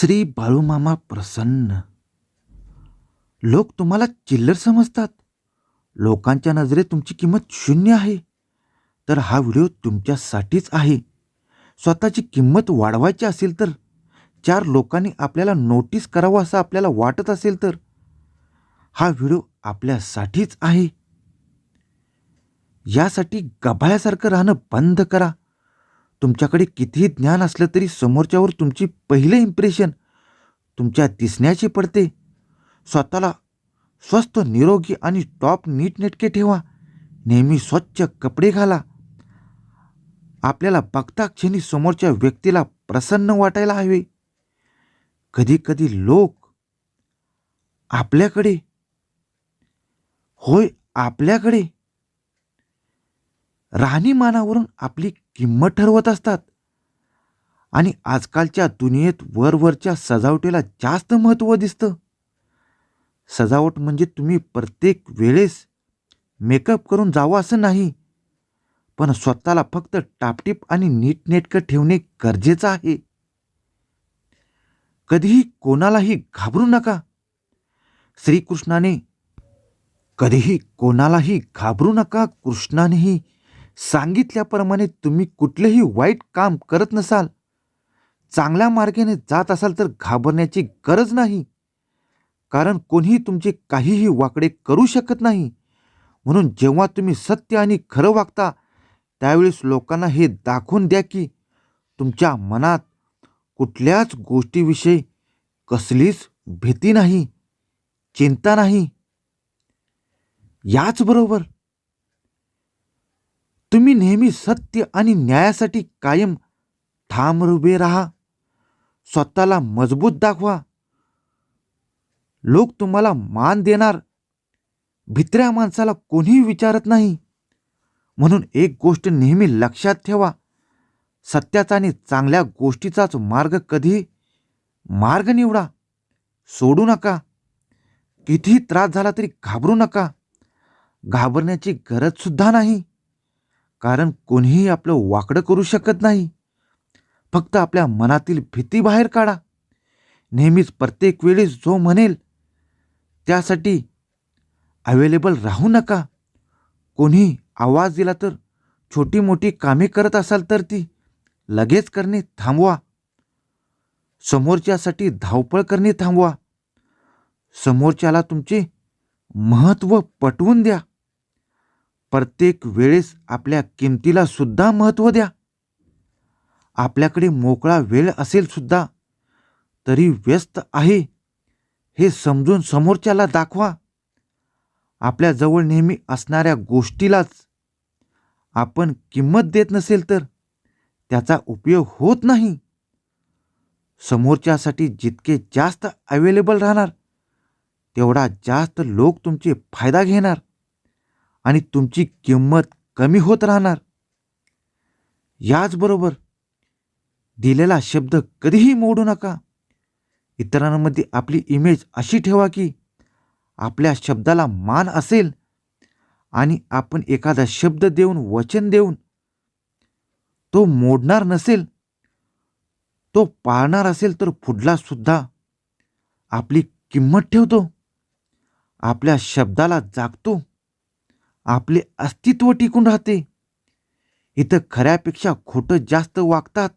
श्री बाळूमामा प्रसन्न. लोक तुम्हाला चिल्लर समजतात. लोकांच्या नजरेत तुमची किंमत शून्य आहे. तर हा व्हिडिओ तुमच्यासाठीच आहे. स्वतःची किंमत वाढवायची असेल तर चार लोकांनी आपल्याला नोटीस करावं असं आपल्याला वाटत असेल तर हा व्हिडिओ आपल्यासाठीच आहे. यासाठी गभाळ्यासारखं राहणं बंद करा. तुमच्याकडे कितीही ज्ञान असलं तरी समोरच्यावर तुमची पहिलं इम्प्रेशन तुमच्या दिसण्याची पडते. स्वतःला स्वस्त निरोगी आणि टॉप नीटनेटके ठेवा. नेहमी स्वच्छ कपडे घाला. आपल्याला बघता क्षणी समोरच्या व्यक्तीला प्रसन्न वाटायला हवे. कधी कधी लोक आपल्याकडे. होय आपल्याकडे. राहणीमानावरून आपली किंमत ठरवत असतात. आणि आजकालच्या दुनियेत वरवरच्या सजावटीला जास्त महत्त्व दिसतं. सजावट म्हणजे तुम्ही प्रत्येक वेळेस मेकअप करून जावं असं नाही पण स्वतःला फक्त टापटीप आणि नीटनेटकं ठेवणे गरजेचं आहे. कधीही कोणालाही घाबरू नका. श्रीकृष्णाने कधीही कोणालाही घाबरू नका कृष्णानेही सांगितल्याप्रमाणे तुम्ही कुठलेही वाईट काम करत नसाल. चांगल्या मार्गाने जात असाल तर घाबरण्याची गरज नाही. कारण कोणीही तुमचे काहीही वाकडे करू शकत नाही. म्हणून जेव्हा तुम्ही सत्य आणि खरं वागता त्यावेळेस लोकांना हे दाखवून द्या की तुमच्या मनात कुठल्याच गोष्टीविषयी कसलीच भीती नाही चिंता नाही. याचबरोबर तुम्ही नेहमी सत्य आणि न्यायासाठी कायम ठाम उभे राहा. स्वतःला मजबूत दाखवा. लोक तुम्हाला मान देणार. भित्र्या माणसाला कोणीही विचारत नाही. म्हणून एक गोष्ट नेहमी लक्षात ठेवा. सत्याचा आणि चांगल्या गोष्टीचाच मार्ग कधी मार्ग निवडा. सोडू नका. कितीही त्रास झाला तरी घाबरू नका. घाबरण्याची गरजसुद्धा नाही. कारण कोणीही आपलं वाकडं करू शकत नाही. फक्त आपल्या मनातील भीती बाहेर काढा. नेहमीच प्रत्येक वेळेस जो म्हणेल त्यासाठी अवेलेबल राहू नका. कोणी आवाज दिला तर छोटी मोठी कामे करत असाल तर ती लगेच करणे थांबवा. समोरच्यासाठी धावपळ करणे थांबवा. समोरच्याला तुमचे महत्त्व पटवून द्या. प्रत्येक वेळेस आपल्या किमतीला सुद्धा महत्त्व द्या. आपल्याकडे मोकळा वेळ असेल सुद्धा तरी व्यस्त आहे हे समजून समोरच्याला दाखवा. आपल्याजवळ नेहमी असणाऱ्या गोष्टीलाच आपण किंमत देत नसेल तर त्याचा उपयोग होत नाही. समोरच्यासाठी जितके जास्त अवेलेबल राहणार तेवढा जास्त लोक तुमचे फायदा घेणार. आणि तुमची किंमत कमी होत राहणार. याचबरोबर दिलेला शब्द कधीही मोडू नका. इतरांमध्ये आपली इमेज अशी ठेवा की आपल्या शब्दाला मान असेल आणि आपण एखादा शब्द देऊन वचन देऊन तो मोडणार नसेल तो पाळणार असेल तर पुढला सुद्धा आपली किंमत ठेवतो. आपल्या शब्दाला जागतो. आपले अस्तित्व टिकून राहते. इथं खऱ्यापेक्षा खोटं जास्त वागतात.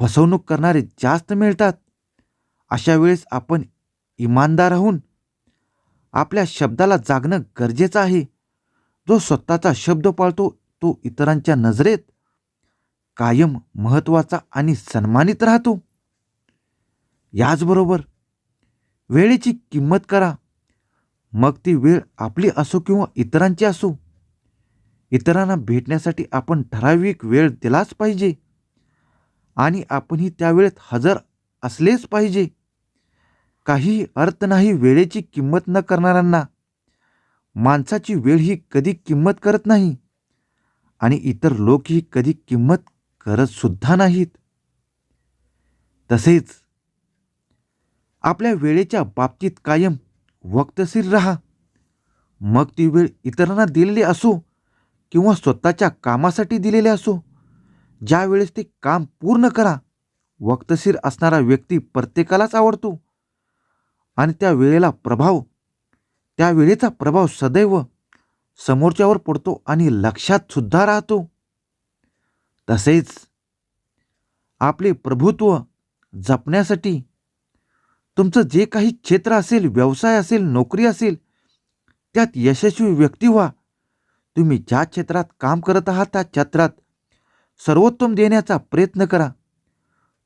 फसवणूक करणारे जास्त मिळतात अशा वेळेस आपण इमानदार राहून आपल्या शब्दाला जागणं गरजेचं आहे. जो स्वतःचा शब्द पाळतो तो इतरांच्या नजरेत कायम महत्त्वाचा आणि सन्मानित राहतो. याचबरोबर वेळेची किंमत करा. मग ती वेळ आपली असो किंवा इतरांची असो. इतरांना भेटण्यासाठी आपण ठराविक वेळ दिलाच पाहिजे. आणि आपणही त्या वेळेत हजर असलेच पाहिजे. काही अर्थ नाही वेळेची किंमत न करणाऱ्यांना. माणसाची वेळ ही कधी किंमत करत नाही. आणि इतर लोकही कधी किंमत करतसुद्धा नाहीत. तसेच आपल्या वेळेच्या बाबतीत कायम वक्तशीर राहा. मग ती वेळ इतरांना दिलेली असो किंवा स्वतःच्या कामासाठी दिलेली असो ज्या वेळेस ते काम पूर्ण करा वक्तशीर असणारा व्यक्ती प्रत्येकालाच आवडतो. आणि त्या वेळेला प्रभाव त्या वेळेचा प्रभाव सदैव समोरच्यावर पडतो आणि लक्षात सुद्धा राहतो. तसेच आपले प्रभुत्व जपण्यासाठी तुमचं जे काही क्षेत्र असेल व्यवसाय असेल नोकरी असेल त्यात यशस्वी व्यक्ती व्हा. तुम्ही ज्या क्षेत्रात काम करत आहात त्या क्षेत्रात सर्वोत्तम देण्याचा प्रयत्न करा.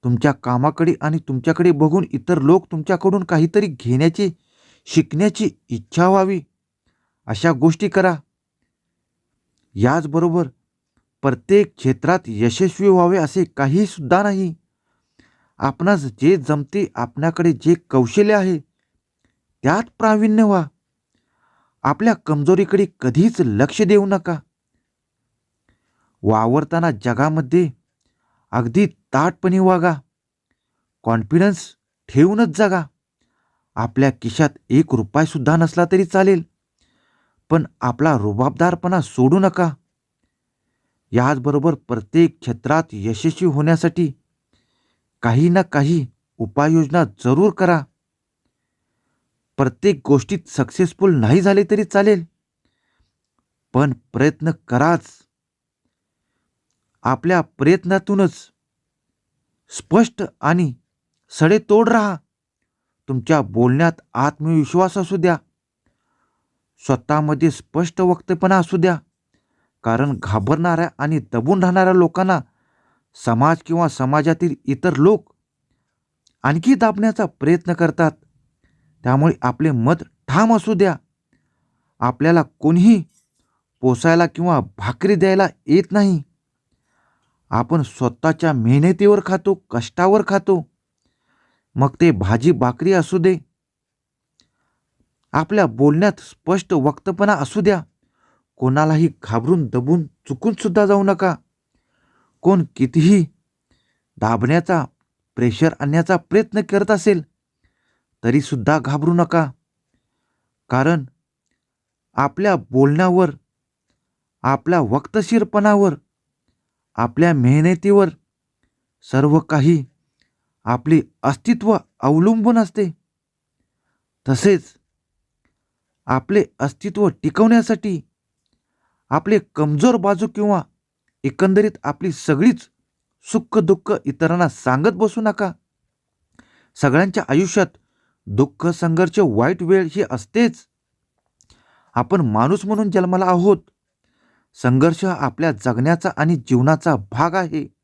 तुमच्या कामाकडे आणि तुमच्याकडे बघून इतर लोक तुमच्याकडून काहीतरी घेण्याची शिकण्याची इच्छा व्हावी. अशा गोष्टी करा. याचबरोबर प्रत्येक क्षेत्रात यशस्वी व्हावे असे काहीसुद्धा नाही. आपणास जे जमते आपल्याकडे जे कौशल्य आहे त्यात प्रावीण्य व्हा. आपल्या कमजोरीकडे कधीच लक्ष देऊ नका. वावरताना जगामध्ये अगदी ताटपणे वागा. कॉन्फिडन्स ठेवूनच जागा. आपल्या खिशात एक रुपयासुद्धा नसला तरी चालेल पण आपला रुबाबदारपणा सोडू नका. याचबरोबर प्रत्येक क्षेत्रात यशस्वी होण्यासाठी काही ना काही उपाययोजना जरूर करा. प्रत्येक गोष्टीत सक्सेसफुल नाही झाले तरी चालेल. पण प्रयत्न कराच. आपल्या प्रयत्नातूनच. स्पष्ट आणि सडेतोड राहा. तुमच्या बोलण्यात आत्मविश्वास असू द्या. स्वतःमध्ये स्पष्ट वक्तपणा असू द्या. कारण घाबरणाऱ्या आणि दबून राहणाऱ्या लोकांना समाज किंवा समाजातील इतर लोक आणखी दाबण्याचा प्रयत्न करतात. त्यामुळे आपले मत ठाम असू द्या. आपल्याला कोणीही पोसायला किंवा भाकरी द्यायला येत नाही. आपण स्वतःच्या मेहनतीवर खातो कष्टावर खातो. मग ते भाजी भाकरी असू दे. आपल्या बोलण्यात स्पष्ट वक्तपणा असू द्या. कोणालाही घाबरून दबून चुकून सुद्धा जाऊ नका. कोण कितीही दाबण्याचा प्रेशर आणण्याचा प्रयत्न करत असेल तरीसुद्धा घाबरू नका. कारण आपल्या बोलण्यावर आपल्या वक्तशीरपणावर आपल्या मेहनतीवर सर्व काही आपले अस्तित्व अवलंबून असते. तसेच आपले अस्तित्व टिकवण्यासाठी आपले कमजोर बाजू किंवा एकंदरीत आपली सगळीच सुख दुःख इतरांना सांगत बसू नका. सगळ्यांच्या आयुष्यात दुःख संघर्ष वाईट वेळ ही असतेच. आपण माणूस म्हणून जन्माला आहोत. संघर्ष आपल्या जगण्याचा आणि जीवनाचा भाग आहे.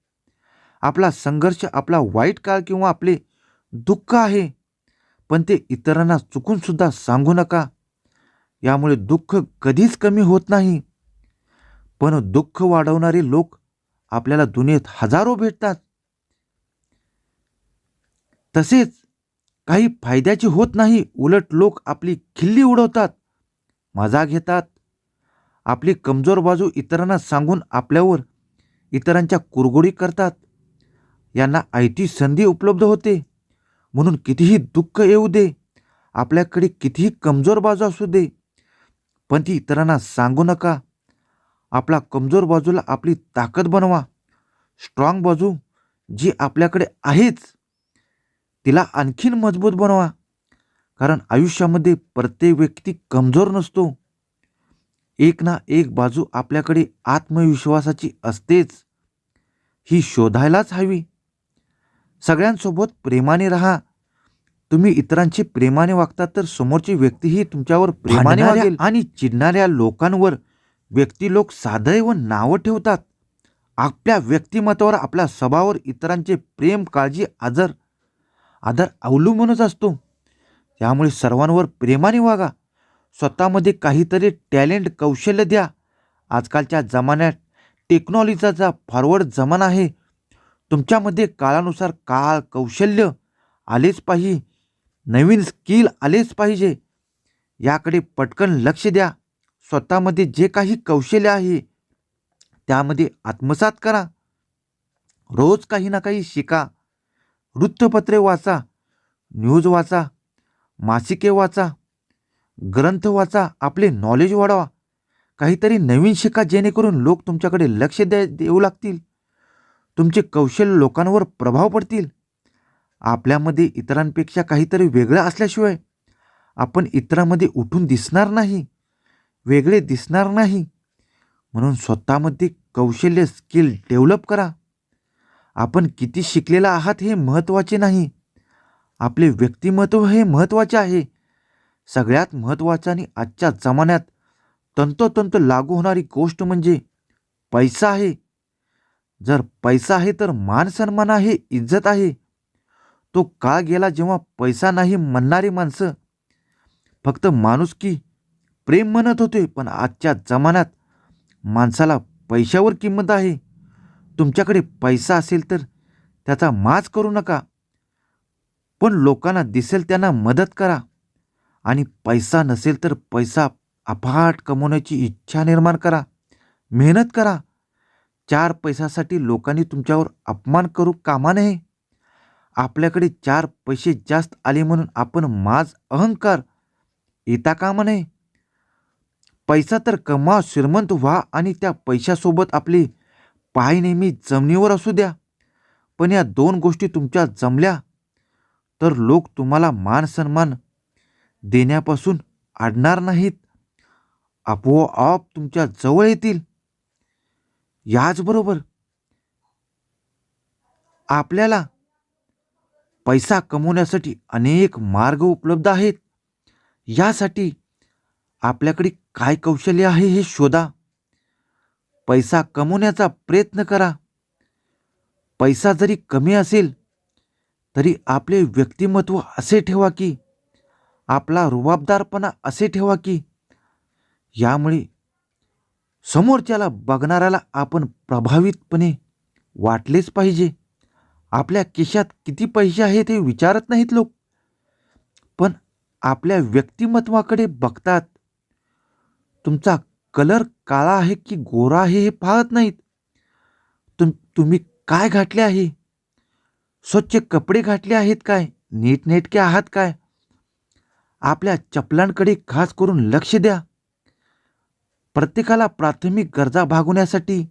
आपला संघर्ष आपला वाईट काळ किंवा आपले दुःख आहे. पण ते इतरांना चुकूनसुद्धा सांगू नका. यामुळे दुःख कधीच कमी होत नाही. पण दुःख वाढवणारे लोक आपल्याला दुनियेत हजारो भेटतात. तसेच काही फायद्याची होत नाही उलट लोक आपली खिल्ली उडवतात. मजा घेतात. आपली कमजोर बाजू इतरांना सांगून आपल्यावर इतरांच्या कुरगोडी करतात. यांना आयती संधी उपलब्ध होते. म्हणून कितीही दुःख येऊ दे आपल्याकडे कितीही कमजोर बाजू असू दे पण ती इतरांना सांगू नका. आपला कमजोर बाजूला आपली ताकद बनवा. स्ट्रॉंग बाजू जी आपल्याकडे आहेच तिला आणखीन मजबूत बनवा. कारण आयुष्यामध्ये प्रत्येक व्यक्ती कमजोर नसतो. एक ना एक बाजू आपल्याकडे आत्मविश्वासाची असतेच ही शोधायलाच हवी. सगळ्यांसोबत प्रेमाने राहा. तुम्ही इतरांशी प्रेमाने वागता तर समोरची व्यक्तीही तुमच्यावर प्रेमाने वागेल. आणि चिडणाऱ्या लोकांवर व्यक्ती लोक साधय नावं ठेवतात. आपल्या व्यक्तिमत्वावर आपल्या स्वभावावर इतरांचे प्रेम काळजी आदर आदर अवलंबूनच असतो. त्यामुळे सर्वांवर प्रेमाने वागा. स्वतःमध्ये काहीतरी टॅलेंट कौशल्य द्या. आजकालच्या जमान्यात टेक्नॉलॉजीचा फॉरवर्ड जमाना आहे. तुमच्यामध्ये काळानुसार काळ कौशल्य आलेच पाहिजे. नवीन स्किल आलेच पाहिजे. याकडे पटकन लक्ष द्या. स्वतःमध्ये जे काही कौशल्य आहे त्यामध्ये आत्मसात करा. रोज काही ना काही शिका. वृत्तपत्रे वाचा न्यूज वाचा मासिके वाचा ग्रंथ वाचा आपले नॉलेज वाढवा. काहीतरी नवीन शिका जेणेकरून लोक तुमच्याकडे लक्ष द्या देऊ लागतील. तुमचे कौशल्य लोकांवर प्रभाव पडतील. आपल्यामध्ये इतरांपेक्षा काहीतरी वेगळं असल्याशिवाय आपण इतरांमध्ये उठून दिसणार नाही. वेगळे दिसणार नाही. म्हणून स्वतःमध्ये कौशल्य स्किल डेव्हलप करा. आपण किती शिकलेला आहात हे महत्त्वाचे नाही. आपले व्यक्तिमत्व हे महत्त्वाचे आहे. सगळ्यात महत्त्वाचं आणि आजच्या जमान्यात तंतोतंत लागू होणारी गोष्ट म्हणजे पैसा आहे. जर पैसा आहे तर मान सन्मान आहे इज्जत आहे. तो का गेला जेव्हा पैसा नाही म्हणणारी माणसं फक्त माणुसकी प्रेम म्हणत होते पण आजच्या जमान्यात माणसाला पैशावर किंमत आहे. तुमच्याकडे पैसा असेल तर त्याचा माज करू नका. पण लोकांना दिसेल त्यांना मदत करा. आणि पैसा नसेल तर पैसा अफाट कमवण्याची इच्छा निर्माण करा. मेहनत करा. चार पैशासाठी लोकांनी तुमच्यावर अपमान करू कामा नये. आपल्याकडे चार पैसे जास्त आले म्हणून आपण माज अहंकार येता कामा नये. पैसा तर कमा श्रीमंत व्हा आणि त्या पैशासोबत आपले पाय नेहमी जमिनीवर असू द्या. पण या दोन गोष्टी तुमच्या जमल्या तर लोक तुम्हाला मान सन्मान देण्यापासून आडणार नाहीत. आपोआप तुमच्या जवळ येतील. याचबरोबर आपल्याला पैसा कमवण्यासाठी अनेक मार्ग उपलब्ध आहेत. यासाठी आपल्याकडे काय कौशल्य आहे हे शोधा. पैसा कमवण्याचा प्रयत्न करा. पैसा जरी कमी असेल तरी आपले व्यक्तिमत्व असे ठेवा की आपला रुबाबदारपणा असे ठेवा की यामुळे समोरच्याला बघणाऱ्याला आपण प्रभावितपणे वाटलेच पाहिजे. आपल्या केशात किती पैसे आहेत हे विचारत नाहीत लोक. पण आपल्या व्यक्तिमत्वाकडे बघतात तुमचा कलर काळा आहे की गोरा आहे हे पाहत नाहीत. तुम तुम्ही काय घातले आहे? स्वच्छ कपडे घातले आहेत काय? नीटनेटके आहात काय? आपल्या चपलांकडे खास करून लक्ष द्या. प्रत्येकाला प्राथमिक गरजा भागवण्यासाठी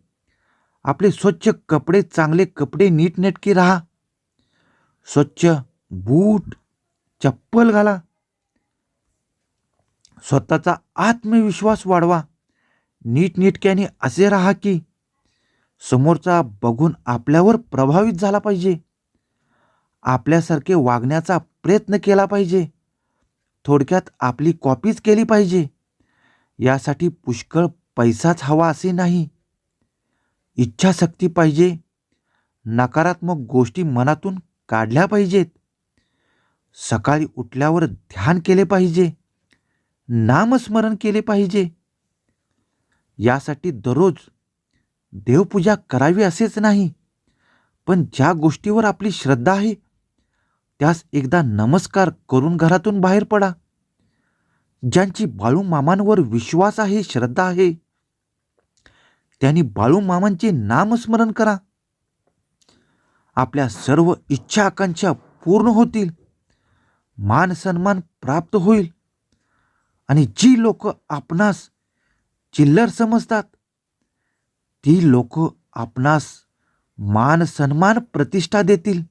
आपले स्वच्छ कपडे चांगले कपडे नीटनेटके राहा. स्वच्छ बूट चप्पल घाला. स्वतःचा आत्मविश्वास वाढवा. नीटनेटक्याने असे राहा की समोरचा बघून आपल्यावर प्रभावित झाला पाहिजे. आपल्यासारखे वागण्याचा प्रयत्न केला पाहिजे. थोडक्यात आपली कॉपीच केली पाहिजे. यासाठी पुष्कळ पैसाच हवा असे नाही. इच्छाशक्ती पाहिजे. नकारात्मक गोष्टी मनातून काढल्या पाहिजेत. सकाळी उठल्यावर ध्यान केले पाहिजे. नामस्मरण केले पाहिजे. यासाठी दररोज देवपूजा करावी असेच नाही. पण ज्या गोष्टीवर आपली श्रद्धा आहे त्यास एकदा नमस्कार करून घरातून बाहेर पडा. ज्यांची बाळूमामांवर विश्वास आहे श्रद्धा आहे त्यांनी बाळूमामांचे नामस्मरण करा. आपल्या सर्व इच्छा आकांक्षा पूर्ण होतील. मान सन्मान प्राप्त होईल. आणि जी लोक आपणास चिल्लर समजतात ती लोक आपणास मान सन्मान प्रतिष्ठा देतील.